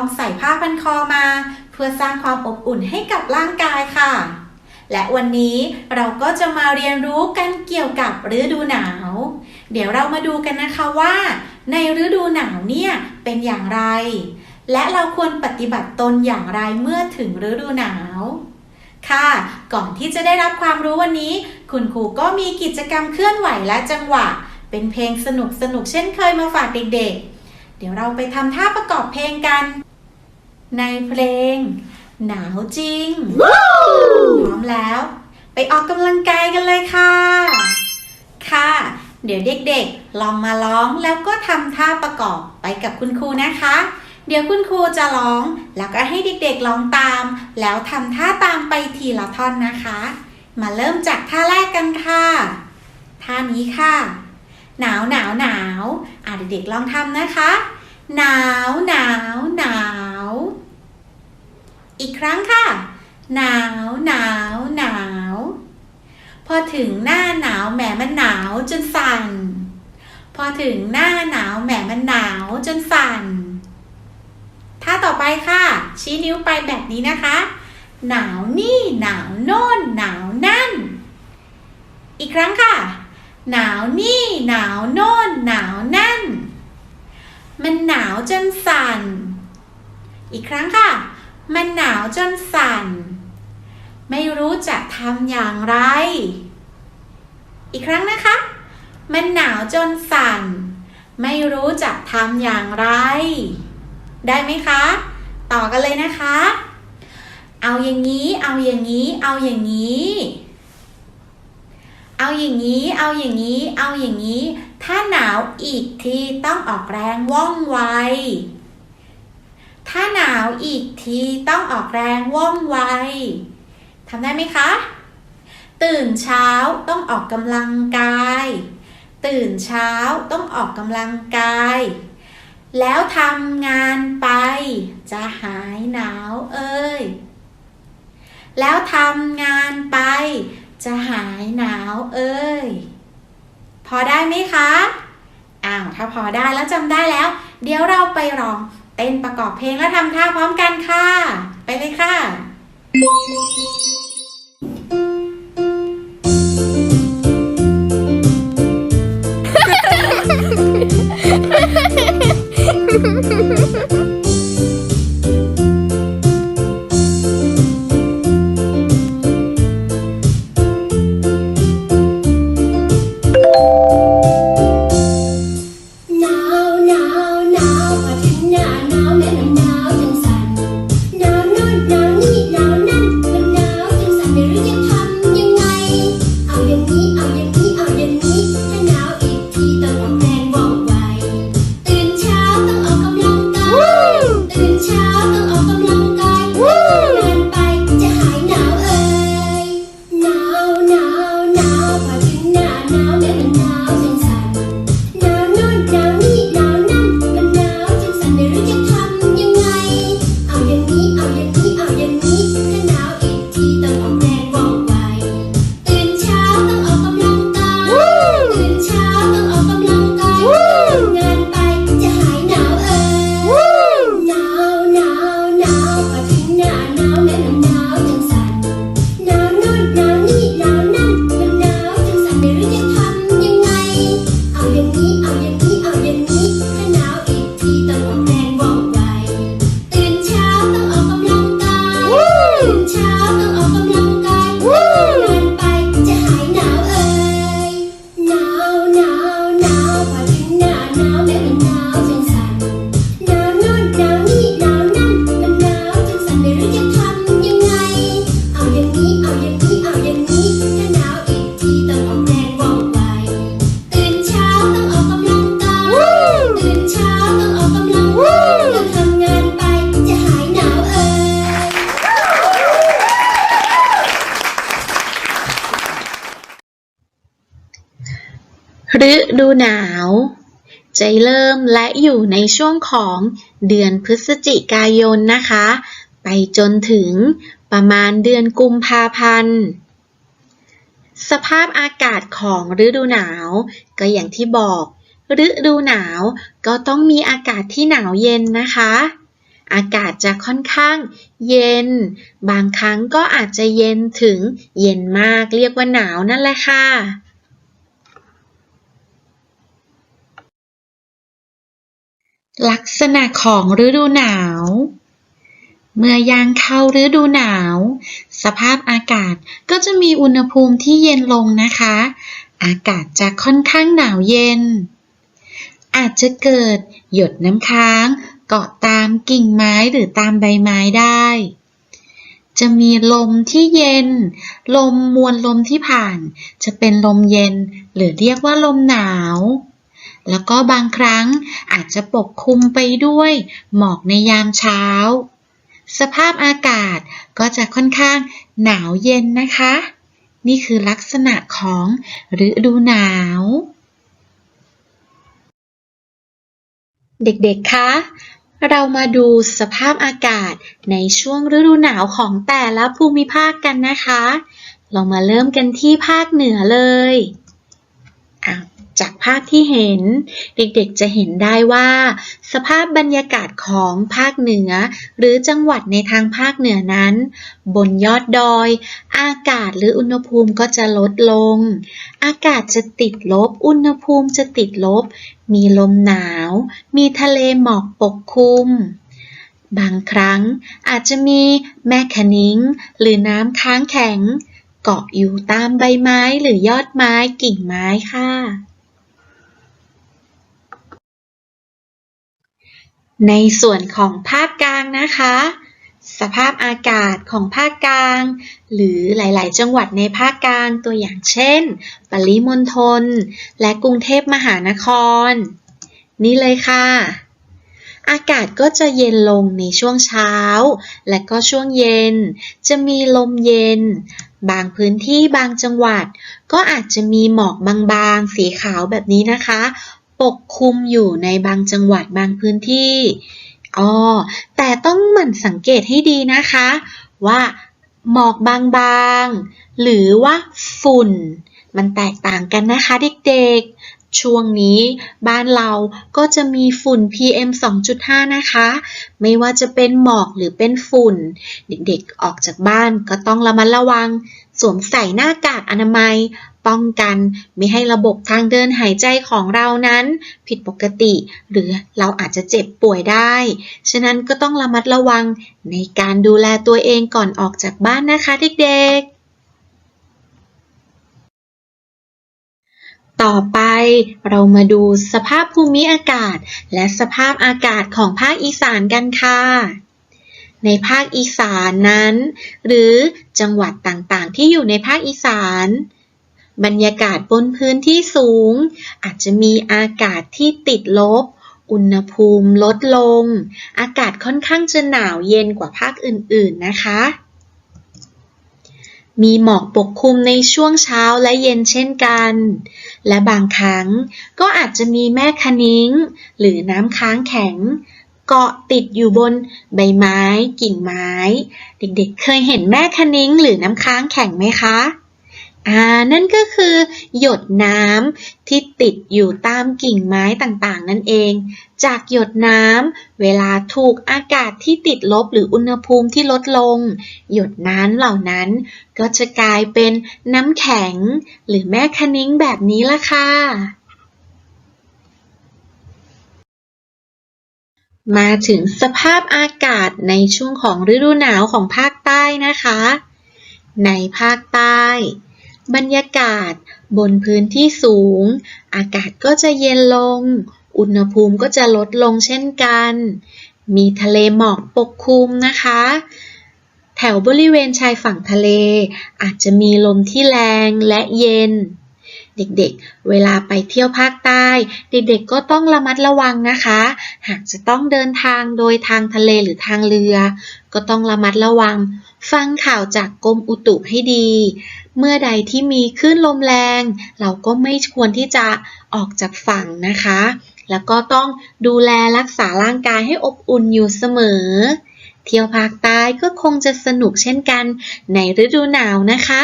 ต้องใส่ผ้าพันคอมา เพื่อสร้างความอบอุ่นให้กับร่างกายค่ะ และวันนี้เราก็จะมาเรียนรู้กันเกี่ยวกับฤดูหนาว เดี๋ยวเรามาดูกันนะคะว่า ในฤดูหนาวเนี่ยเป็นอย่างไร และเราควรปฏิบัติตนอย่างไรเมื่อถึงฤดูหนาวค่ะ ก่อนที่จะได้รับความรู้วันนี้ คุณครูก็มีกิจกรรมเคลื่อนไหวและจังหวะ เป็นเพลงสนุกสนุกเช่นเคยมาฝากเด็กๆ เดี๋ยวเราไปทำท่าประกอบเพลงกัน ในเพลง หนาวจริง พร้อมแล้ว ไปออกกำลังกายกันเลยค่ะ ค่ะ เดี๋ยวเด็กๆ ลองมาร้องแล้วก็ทำท่าประกอบไปกับคุณครูนะคะ เดี๋ยวคุณครูจะร้องแล้วก็ให้เด็กๆร้องตาม แล้วทำท่าตามไปทีละท่อนนะคะ มาเริ่มจากท่าแรกกันค่ะท่านี้ค่ะ หนาวหนาวหนาวอะเด็กๆลองทำนะคะ หนาวหนาวหนาว อีกครั้งค่ะ หนาวหนาวหนาว พอถึงหน้าหนาวแหมมันหนาวจนสั่น พอถึงหน้าหนาวแหมมันหนาวจนสั่น ท่าต่อไปค่ะ ชี้นิ้วไปแบบนี้นะคะ หนาวนี่หนาวโน่นหนาวนั่น อีกครั้งค่ะ หนาวนี่หนาวโน่นหนาวนั่น มันหนาวจนสั่น อีกครั้งค่ะ มันหนาวจนสั่น ไม่รู้จะทำอย่างไร อีกครั้งนะคะ มันหนาวจนสั่น ไม่รู้จะทำอย่างไร ได้ไหมคะ ต่อกันเลยนะคะ เอาอย่างนี้ เอาอย่างนี้ เอาอย่างนี้ เอาอย่างนี้ เอาอย่างนี้ เอาอย่างนี้ ถ้าหนาวอีกทีต้องออกแรงว่องไว ถ้าหนาวอีกทีต้องออกแรงว่องไวทำได้ไหมคะ ตื่นเช้าต้องออกกำลังกาย ตื่นเช้าต้องออกกำลังกาย แล้วทำงานไป จะหายหนาวเอ้ย แล้วทำงานไป จะหายหนาวเอ้ย พอได้ไหมคะ อ้าว ถ้าพอได้แล้วจำได้แล้ว เดี๋ยวเราไปลอง เต้นประกอบเพลงและทำท่าพร้อมกันค่ะ ไปเลยค่ะ จะเริ่มและอยู่ในช่วงของเดือนพฤศจิกายนนะคะ ไปจนถึงประมาณเดือนกุมภาพันธ์ สภาพอากาศของฤดูหนาว ก็อย่างที่บอกฤดูหนาวก็ต้องมีอากาศที่หนาวเย็นนะคะ อากาศจะค่อนข้างเย็น บางครั้งก็อาจจะเย็นถึงเย็นมากเรียกว่าหนาวนั่นแหละค่ะ ลักษณะของฤดูหนาว เมื่อยางเข้าฤดูหนาว สภาพอากาศก็จะมีอุณหภูมิที่เย็นลงนะคะ อากาศจะค่อนข้างหนาวเย็น อาจจะเกิดหยดน้ำค้าง เกาะตามกิ่งไม้หรือตามใบไม้ได้ จะมีลมที่เย็น ลมมวลลมที่ผ่าน จะเป็นลมเย็น หรือเรียกว่าลมหนาว แล้วก็บางครั้งอาจจะปกคลุมไปด้วยหมอกในยามเช้า สภาพอากาศก็จะค่อนข้างหนาวเย็นนะคะ นี่คือลักษณะของฤดูหนาว เด็กๆ คะเรามาดูสภาพอากาศในช่วงฤดูหนาวของแต่ละภูมิภาคกันนะคะ เรามาเริ่มกันที่ภาคเหนือเลย จากภาพที่เห็น เด็กๆจะเห็นได้ว่า สภาพบรรยากาศของภาคเหนือ หรือจังหวัดในทางภาคเหนือนั้น บนยอดดอย อากาศหรืออุณหภูมิก็จะลดลง อากาศจะติดลบ อุณหภูมิจะติดลบ มีลมหนาว มีทะเลหมอกปกคลุมบางครั้งอาจจะมีแม่คนิ้ง หรือน้ำค้างแข็ง เกาะอยู่ตามใบไม้หรือยอดไม้กิ่งไม้ค่ะ ในส่วนของภาคกลางนะคะ สภาพอากาศของภาคกลาง หรือหลาย ๆ จังหวัดในภาคกลางตัวอย่างเช่น ปริมณฑลและกรุงเทพมหานคร นี่เลยค่ะ อากาศก็จะเย็นลงในช่วงเช้า และก็ช่วงเย็น จะมีลมเย็น บางพื้นที่บางจังหวัด ก็อาจจะมีหมอกบาง ๆ สีขาวแบบนี้นะคะ ปกคลุมอยู่ในบางจังหวัดบางพื้นที่อ๋อแต่ต้องหมั่นสังเกตให้ดีนะคะ ว่าหมอกบางๆ หรือว่าฝุ่น มันแตกต่างกันนะคะเด็กๆ ช่วงนี้บ้านเราก็จะมีฝุ่น PM 2.5 นะคะ ไม่ว่าจะเป็นหมอกหรือเป็นฝุ่น เด็กๆ ออกจากบ้านก็ต้องระมัดระวัง สวมใส่หน้ากากอนามัย ป้องกันไม่ให้ระบบทางเดินหายใจของเรานั้น ผิดปกติ หรือเราอาจจะเจ็บป่วยได้ ฉะนั้นก็ต้องระมัดระวังในการดูแลตัวเองก่อนออกจากบ้านนะคะเด็กๆต่อไปเรามาดูสภาพภูมิอากาศ และสภาพอากาศของภาคอีสานกันค่ะ ในภาคอีสานนั้น หรือจังหวัดต่างๆ ที่อยู่ในภาคอีสาน บรรยากาศบนพื้นที่สูง อาจจะมีอากาศที่ติดลบ อุณหภูมิลดลง อากาศค่อนข้างจะหนาวเย็นกว่าภาคอื่นๆนะคะ มีหมอกปกคลุมในช่วงเช้าและเย็นเช่นกัน และบางครั้งก็อาจจะมีแม่คะนิ้ง หรือน้ำค้างแข็งเกาะติดอยู่บนใบไม้ กิ่งไม้ เด็กๆ เคยเห็นแม่คะนิ้งหรือน้ำค้างแข็งไหมคะ อ่านั่นก็คือหยดน้ำที่ติดอยู่ตามกิ่งไม้ต่างๆ นั่นเอง จากหยดน้ำเวลาถูกอากาศที่ติดลบหรืออุณหภูมิที่ลดลง หยดน้ำเหล่านั้น ก็จะกลายเป็นน้ำแข็ง หรือแม่คะนิ้งแบบนี้ละค่ะ มาถึงสภาพอากาศในช่วงของฤดูหนาวของภาคใต้นะคะ ในภาคใต้ บรรยากาศบนพื้นที่สูง อากาศก็จะเย็นลง อุณหภูมิก็จะลดลงเช่นกัน มีทะเลหมอกปกคลุมนะคะ แถวบริเวณชายฝั่งทะเล อาจจะมีลมที่แรงและเย็น เด็กๆ เวลาไปเที่ยวภาคใต้ เด็กๆ ก็ต้องระมัดระวังนะคะ หากจะต้องเดินทางโดยทางทะเลหรือทางเรือ ก็ต้องระมัดระวัง ฟังข่าวจากกรมอุตุให้ดีเมื่อใดที่มีคลื่นลมแรง เราก็ไม่ควรที่จะออกจากฝั่งนะคะ แล้วก็ต้องดูแลรักษาร่างกายให้อบอุ่นอยู่เสมอ เที่ยวภาคใต้ก็คงจะสนุกเช่นกันในฤดูหนาวนะคะ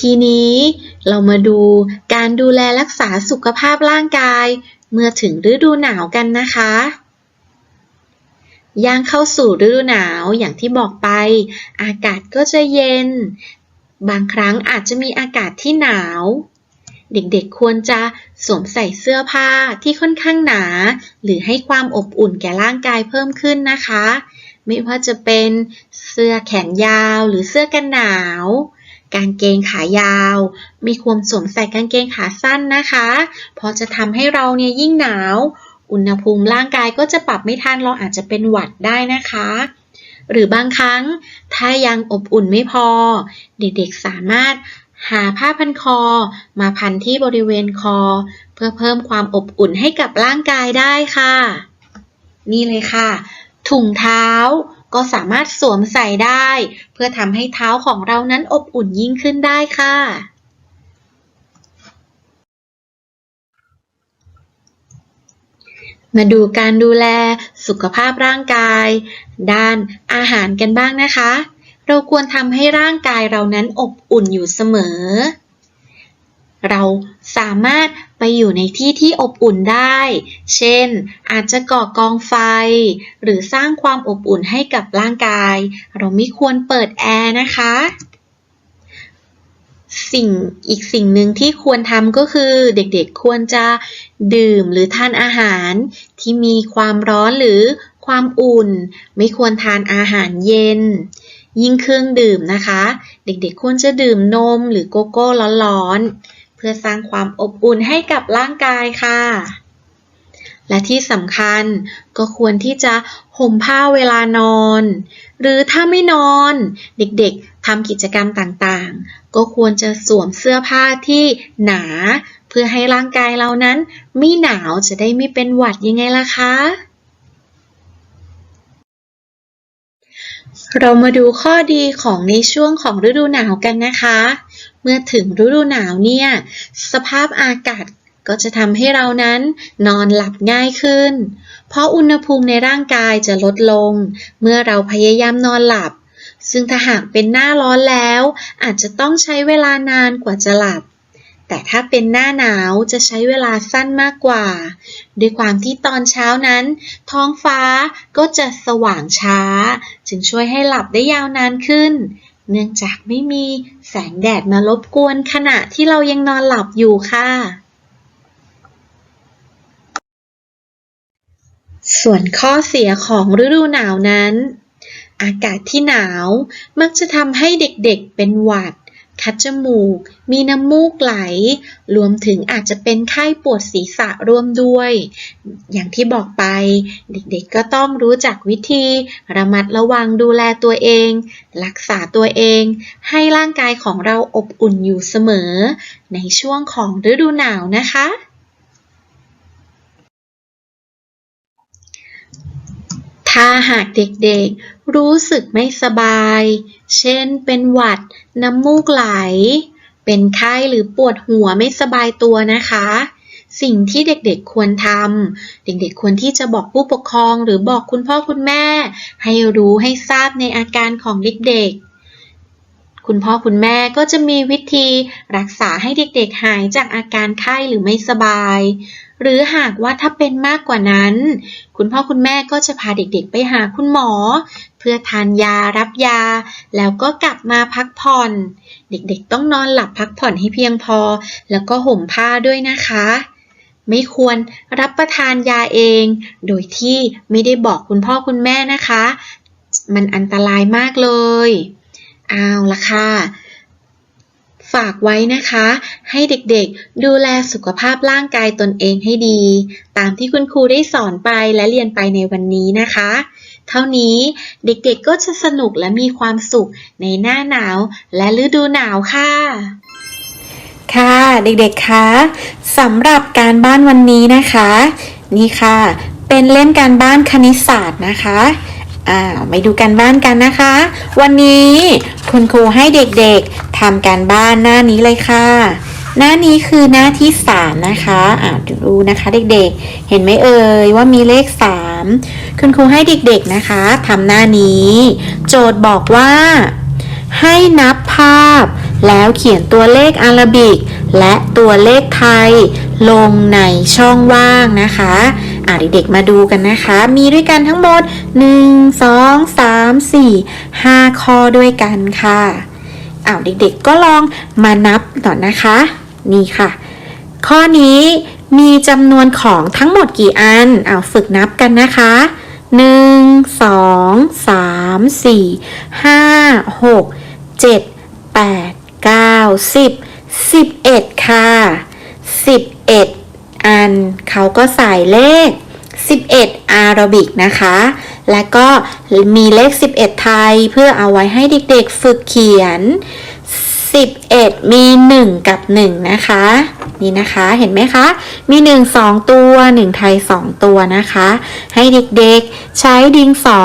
ทีนี้เรามาดูการดูแลรักษาสุขภาพร่างกาย เมื่อถึงฤดูหนาวกันนะคะ ย่างเข้าสู่ฤดูหนาวอย่างที่บอกไป อากาศก็จะเย็น บางครั้งอาจจะมีอากาศที่หนาว เด็กๆควรจะสวมใส่เสื้อผ้าที่ค่อนข้างหนา หรือให้ความอบอุ่นแก่ร่างกายเพิ่มขึ้นนะคะ ไม่ว่าจะเป็นเสื้อแขนยาวหรือเสื้อกันหนาวกางเกงขายาวม่ควรสวมใส่กางเกงขาสั้นนะคะ เพราะจะทำให้เราเนี่ยยิ่งหนาว อุณหภูมิร่างกายก็จะปรับไม่ทันเราอาจจะเป็นหวัดได้นะคะ หรือบางครั้งถ้ายังอบอุ่นไม่พอ เด็กๆสามารถหาผ้าพันคอ มาพันที่บริเวณคอ เพื่อเพิ่มความอบอุ่นให้กับร่างกายได้ค่ะ นี่เลยค่ะ ถุงเท้าก็สามารถสวมใส่ได้ เพื่อทำให้เท้าของเรานั้นอบอุ่นยิ่งขึ้นได้ค่ะ มาดูการดูแลสุขภาพร่างกาย ด้านอาหารกันบ้างนะคะ เราควรทำให้ร่างกายเรานั้นอบอุ่นอยู่เสมอ เราสามารถไปอยู่ในที่ที่อบอุ่นได้ เช่น อาจจะก่อกองไฟ หรือสร้างความอบอุ่นให้กับร่างกาย เราไม่ควรเปิดแอร์นะคะ สิ่งอีกสิ่งหนึ่งที่ควรทำก็คือเด็กๆควรจะดื่มหรือทานอาหารที่มีความร้อนหรือความอุ่น ไม่ควรทานอาหารเย็น ยิ่งเครื่องดื่มนะคะ เด็กๆควรจะดื่มนมหรือโกโก้ร้อนๆเพื่อสร้างความอบอุ่นให้กับร่างกายค่ะ และที่สำคัญก็ควรที่จะห่มผ้าเวลานอน หรือถ้าไม่นอน เด็กๆ ทำกิจกรรมต่างๆ ก็ควรจะสวมเสื้อผ้าที่หนา เพื่อให้ร่างกายเรานั้นไม่หนาวจะได้ไม่เป็นหวัดยังไงล่ะคะ เรามาดูข้อดีของในช่วงของฤดูหนาวกันนะคะ เมื่อถึงฤดูหนาวเนี่ย สภาพอากาศก็จะทำให้เรานั้นนอนหลับง่ายขึ้น เพราะอุณหภูมิในร่างกายจะลดลง เมื่อเราพยายามนอนหลับ ซึ่งถ้าหากเป็นหน้าร้อนแล้ว อาจจะต้องใช้เวลานานกว่าจะหลับ แต่ถ้าเป็นหน้าหนาวจะใช้เวลาสั้นมากกว่า ด้วยความที่ตอนเช้านั้น ท้องฟ้าก็จะสว่างช้า จึงช่วยให้หลับได้ยาวนานขึ้น เนื่องจากไม่มีแสงแดดมารบกวนขณะที่เรายังนอนหลับอยู่ค่ะส่วนข้อเสียของฤดูหนาวนั้น อากาศที่หนาว มักจะทำให้เด็กๆเป็นหวัด คัดจมูก มีน้ำมูกไหล รวมถึงอาจจะเป็นไข้ปวดศีรษะร่วมด้วย อย่างที่บอกไป เด็กๆก็ต้องรู้จักวิธี ระมัดระวังดูแลตัวเอง รักษาตัวเอง ให้ร่างกายของเราอบอุ่นอยู่เสมอ ในช่วงของฤดูหนาวนะคะ ถ้าหากเด็กๆ รู้สึกไม่สบาย เช่น เป็นหวัด น้ำมูกไหล เป็นไข้หรือปวดหัวไม่สบายตัวนะคะ สิ่งที่เด็กๆควรทำ เด็กๆควรที่จะบอกผู้ปกครองหรือบอกคุณพ่อคุณแม่ ให้รู้ให้ทราบในอาการของเด็กๆคุณพ่อคุณแม่ก็จะมีวิธีรักษาให้เด็กๆหายจากอาการไข้หรือไม่สบาย หรือหากว่าถ้าเป็นมากกว่านั้น คุณพ่อคุณแม่ก็จะพาเด็กๆ ไปหาคุณหมอ เพื่อทานยารับยา แล้วก็กลับมาพักผ่อน เด็กๆ ต้องนอนหลับพักผ่อนให้เพียงพอ แล้วก็ห่มผ้าด้วยนะคะ ไม่ควรรับประทานยาเอง โดยที่ไม่ได้บอกคุณพ่อคุณแม่นะคะ มันอันตรายมากเลย เอาละค่ะ ฝากไว้นะคะ ให้เด็กๆ ดูแลสุขภาพร่างกายตนเองให้ดี ตามที่คุณครูได้สอนไปและเรียนไปในวันนี้นะคะ เท่านี้เด็กๆก็จะสนุกและมีความสุขในหน้าหนาวและฤดูหนาวค่ะ ค่ะเด็กๆคะสำหรับการบ้านวันนี้นะคะ นี่ค่ะ เป็นเล่มการบ้านคณิตศาสตร์นะคะอ่าไปดูการบ้านกันนะคะ วันนี้คุณครูให้เด็กๆ ทำการบ้านหน้านี้เลยค่ะ หน้านี้คือหน้าที่ 3 นะคะอ่าดูนะคะเด็กๆ เห็นไหมเอ่ยว่ามีเลข 3 คุณครูให้เด็กๆนะคะทำหน้านี้ โจทย์บอกว่า ให้นับภาพ แล้วเขียนตัวเลขอารบิก และตัวเลขไทย ลงในช่องว่างนะคะอ่าเด็กๆมาดูกันนะคะ มีด้วยกันทั้งหมด 1 2 3 4 5 ข้อด้วยกันค่ะ อ้าวเด็กๆก็ลองมานับก่อนะคะ นี่ค่ะ ข้อนี้มีจำนวนของทั้งหมดกี่อันเอาฝึกนับกันนะคะ1 2 3 4 5 6 7 8 9 10 11ค่ะ11อันเขาก็ใส่เลข11อาราบิกนะคะ และก็มีเลข 11 ไทยเพื่อเอาไว้ให้เด็กๆฝึกเขียน 11 มี 1 กับ 1 นะคะ นี่นะคะเห็นไหมคะ มี 1 2 ตัว 1 ไทย 2 ตัวนะคะ ให้เด็กๆใช้ดินสอ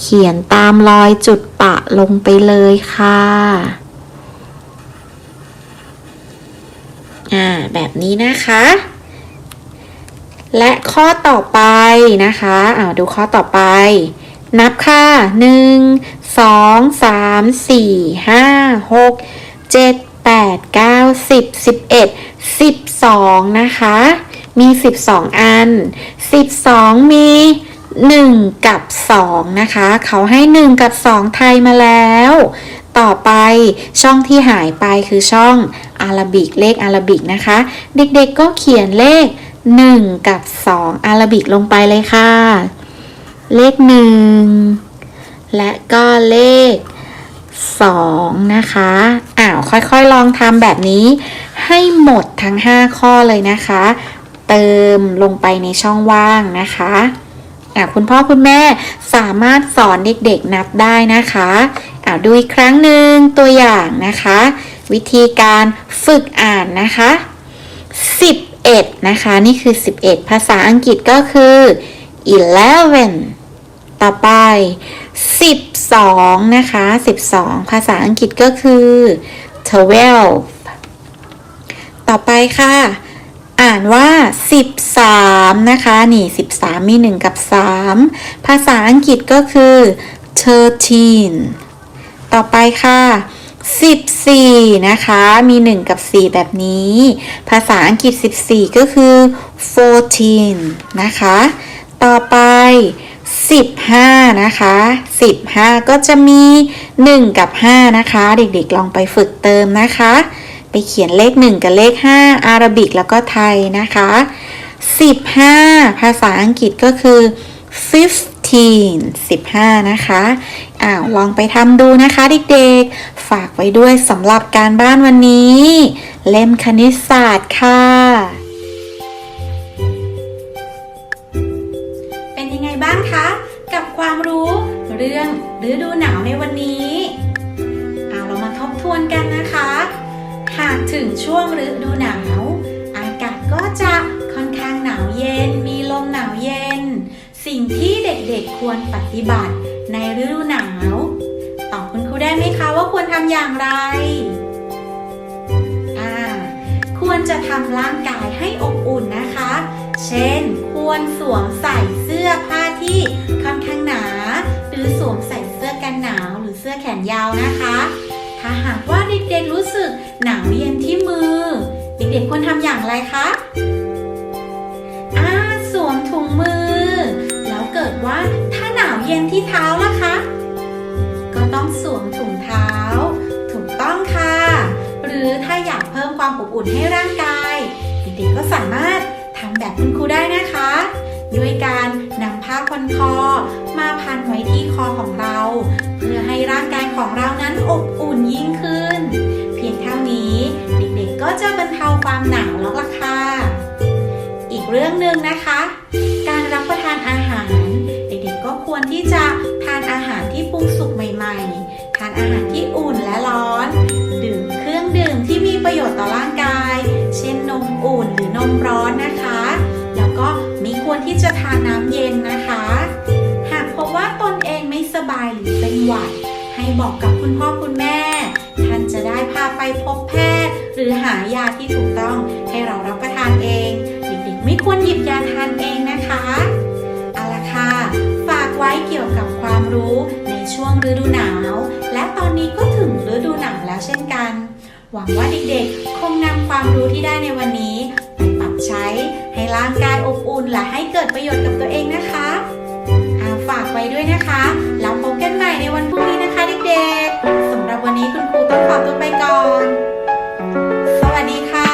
เขียนตามรอยจุดปะลงไปเลยค่ะอ่าแบบนี้นะคะ และข้อต่อไปนะคะอ่าดูข้อต่อไป นับค่ะ1 2 3 4 5 6 7 8 9 10 11 12นะคะ มี12อัน12มี1กับ2นะคะ เขาให้1กับ2ไทยมาแล้ว ต่อไปช่องที่หายไปคือช่องอาราบิกเลขอาราบิกนะคะ เด็กๆก็เขียนเลข 1 กับ 2 อาราบิกลงไปเลยค่ะ เลข 1 และก็เลข 2 นะคะอ้าวค่อยๆลองทำแบบนี้ ให้หมดทั้ง 5 ข้อเลยนะคะ เติมลงไปในช่องว่างนะคะอะคุณพ่อคุณแม่สามารถสอนเด็กๆนับได้นะคะอ่าดูอีกครั้งหนึ่งตัวอย่างนะคะ วิธีการฝึกอ่านนะคะ 11 นะคะ นี่คือ 11 ภาษาอังกฤษก็คือ11ต่อไป 12 นะคะ 12 ภาษาอังกฤษก็คือ12ต่อไปค่ะ อ่านว่า 13 นะคะ นี่ 13 มี 1 กับ 3 ภาษาอังกฤษก็คือ13ต่อไปค่ะ 14 นะคะ มี 1 กับ 4 แบบนี้ ภาษาอังกฤษ 14 ก็คือ 14 นะคะ ต่อไป 15 นะคะ 15 ก็จะมี 1 กับ 5 นะคะ เด็กๆ ลองไปฝึกเติมนะคะ ไปเขียนเลข 1 กับเลข 5 อาราบิกแล้วก็ไทยนะคะ 15 ภาษาอังกฤษก็คือ 15 15 นะคะ อ้าว ลองไปทำดูนะคะเด็กๆ ฝากไว้ด้วยสำหรับการบ้านวันนี้ เล่มคณิตศาสตร์ค่ะ เป็นยังไงบ้างคะ กับความรู้เรื่องฤดูหนาวในวันนี้เอาเรามาทบทวนกันนะคะ หากถึงช่วงฤดูหนาว อากาศก็จะค่อนข้างหนาวเย็น มีลมหนาวเย็น สิ่งที่เด็กๆควรปฏิบัติในฤดูหนาว ได้ไหมคะว่าควรทำอย่างไรอ่าควรจะทำร่างกายให้อบอุ่นนะคะ เช่น ควรสวมใส่เสื้อผ้าที่ค่อนข้างหนา หรือสวมใส่เสื้อกันหนาวหรือเสื้อแขนยาวนะคะ ถ้าหากว่าเด็กๆรู้สึกหนาวเย็นที่มือ เด็กๆควรทำอย่างไรคะอ่าสวมถุงมือ แล้วเกิดว่าถ้าหนาวเย็นที่เท้าล่ะคะ สวมถุงเท้า ถูกต้องค่ะ หรือถ้าอยากเพิ่มความอบอุ่นให้ร่างกาย เด็กๆก็สามารถทำแบบคุณครูได้นะคะ ด้วยการนำผ้าพันคอ มาพันไว้ที่คอของเรา เพื่อให้ร่างกายของเรานั้นอบอุ่นยิ่งขึ้น เพียงเท่านี้เด็กๆก็จะบรรเทาความหนาวแล้วล่ะค่ะ อีกเรื่องหนึ่งนะคะ การรับประทานอาหาร ควรที่จะทานอาหารที่ปรุงสุกใหม่ๆ ทานอาหารที่อุ่นและร้อน ดื่มเครื่องดื่มที่มีประโยชน์ต่อร่างกาย เช่นนมอุ่นหรือนมร้อนนะคะ แล้วก็ไม่ควรที่จะทานน้ำเย็นนะคะ หากพบว่าตนเองไม่สบายหรือเป็นหวัด ให้บอกกับคุณพ่อคุณแม่ ท่านจะได้พาไปพบแพทย์ หรือหายาที่ถูกต้องให้เรารับประทานเอง เด็กๆ ไม่ควรหยิบยาทานเองนะคะ ไว้เกี่ยวกับความรู้ในช่วงฤดูหนาว และตอนนี้ก็ถึงฤดูหนาวแล้วเช่นกัน หวังว่าเด็กๆ คงนำความรู้ที่ได้ในวันนี้ไปปรับใช้ให้ร่างกายอบอุ่นและให้เกิดประโยชน์กับตัวเองนะคะอาฝากไว้ด้วยนะคะแล้วพบกันใหม่ในวันพรุ่งนี้นะคะเด็กๆสำหรับวันนี้คุณครูต้องขอตัวไปก่อน สวัสดีค่ะ